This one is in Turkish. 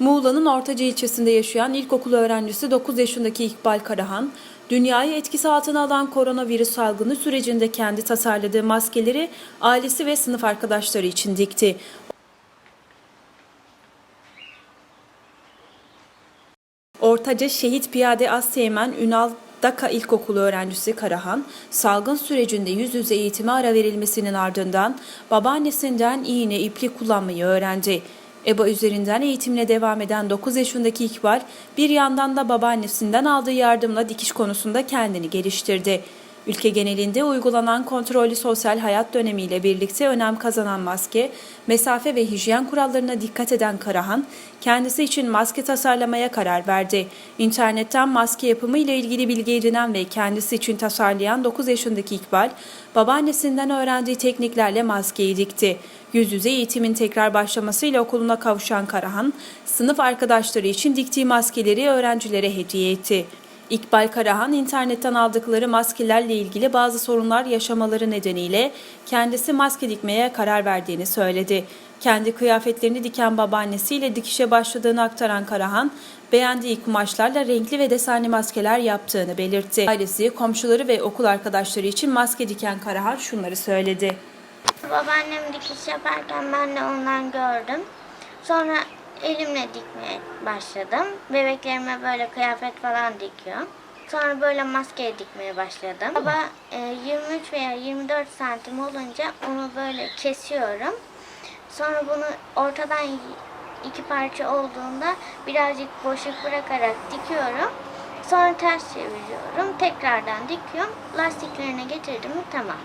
Muğla'nın Ortaca ilçesinde yaşayan ilkokul öğrencisi 9 yaşındaki İkbal Karahan, dünyayı etkisi altına alan koronavirüs salgını sürecinde kendi tasarladığı maskeleri ailesi ve sınıf arkadaşları için dikti. Ortaca Şehit Piyade Asteğmen Ünal Daka İlkokulu öğrencisi Karahan, salgın sürecinde yüz yüze eğitime ara verilmesinin ardından babaannesinden iğne iplik kullanmayı öğrendi. EBA üzerinden eğitimine devam eden 9 yaşındaki İkbal, bir yandan da babaannesinden aldığı yardımla dikiş konusunda kendini geliştirdi. Ülke genelinde uygulanan kontrollü sosyal hayat dönemiyle birlikte önem kazanan maske, mesafe ve hijyen kurallarına dikkat eden Karahan, kendisi için maske tasarlamaya karar verdi. İnternetten maske yapımı ile ilgili bilgi edinen ve kendisi için tasarlayan 9 yaşındaki İkbal, babaannesinden öğrendiği tekniklerle maskeyi dikti. Yüz yüze eğitimin tekrar başlamasıyla okuluna kavuşan Karahan, sınıf arkadaşları için diktiği maskeleri öğrencilere hediye etti. İkbal Karahan internetten aldıkları maskelerle ilgili bazı sorunlar yaşamaları nedeniyle kendisi maske dikmeye karar verdiğini söyledi. Kendi kıyafetlerini diken babaannesiyle dikişe başladığını aktaran Karahan, beğendiği kumaşlarla renkli ve desenli maskeler yaptığını belirtti. Ailesi, komşuları ve okul arkadaşları için maske diken Karahan şunları söyledi. Babaannem dikiş yaparken ben de ondan gördüm. Sonra elimle dikmeye başladım. Bebeklerime böyle kıyafet falan dikiyorum. Sonra böyle maske dikmeye başladım. Baba e, 23 veya 24 santim olunca onu böyle kesiyorum. Sonra bunu ortadan iki parça olduğunda birazcık boşluk bırakarak dikiyorum. Sonra ters çeviriyorum. Tekrardan dikiyorum. Lastiklerine getirdim tamam.